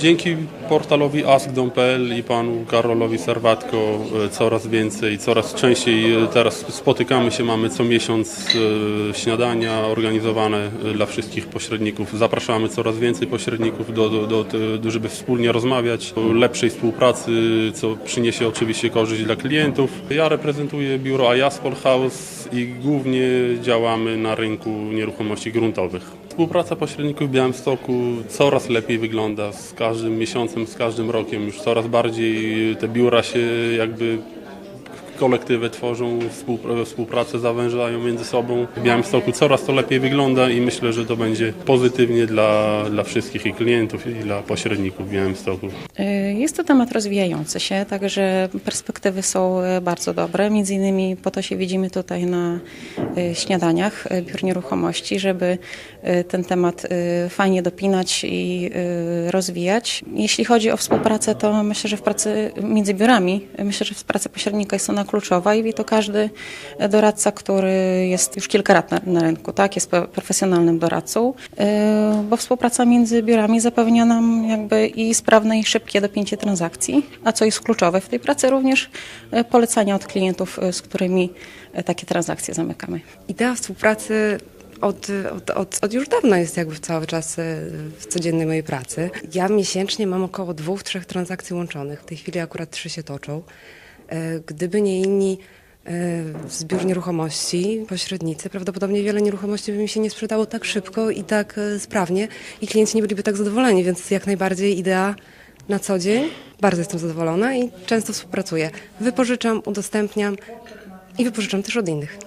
Dzięki portalowi ask.pl i panu Karolowi Serwatko e, coraz więcej, coraz częściej e, teraz spotykamy się, mamy co miesiąc e, śniadania organizowane dla wszystkich pośredników. Zapraszamy coraz więcej pośredników, do, do, do, żeby wspólnie rozmawiać o lepszej współpracy, co przyniesie oczywiście korzyść dla klientów. Ja reprezentuję biuro Ayaspol House i głównie działamy na rynku nieruchomości gruntowych. Współpraca pośredników w Białymstoku coraz lepiej wygląda z każdym miesiącem, z każdym rokiem. Już coraz bardziej te biura się jakby kolektywy tworzą, współpra- współpracę zawężają między sobą. W Białymstoku coraz to lepiej wygląda i myślę, że to będzie pozytywnie dla, dla wszystkich i klientów i dla pośredników w Białymstoku. Y, Jest to temat rozwijający się, także perspektywy są y, bardzo dobre. Między innymi po to się widzimy tutaj na y, śniadaniach biur nieruchomości, żeby ten temat fajnie dopinać i rozwijać. Jeśli chodzi o współpracę, to myślę, że w pracy między biurami, myślę, że praca pośrednika jest ona kluczowa i to każdy doradca, który jest już kilka lat na, na rynku, tak, jest profesjonalnym doradcą, y, bo współpraca między biurami zapewnia nam jakby i sprawne i szybkie dopięcie transakcji, a co jest kluczowe w tej pracy również y, polecania od klientów, y, z którymi takie transakcje zamykamy. Idea współpracy od, od, od, od już dawna jest jakby cały czas w codziennej mojej pracy. Ja miesięcznie mam około dwóch, trzech transakcji łączonych. W tej chwili akurat trzy się toczą. E, Gdyby nie inni e, zbiór nieruchomości, pośrednicy, prawdopodobnie wiele nieruchomości by mi się nie sprzedało tak szybko i tak e, sprawnie i klienci nie byliby tak zadowoleni, więc jak najbardziej idea na co dzień. Bardzo jestem zadowolona i często współpracuję. Wypożyczam, udostępniam i wypożyczam też od innych.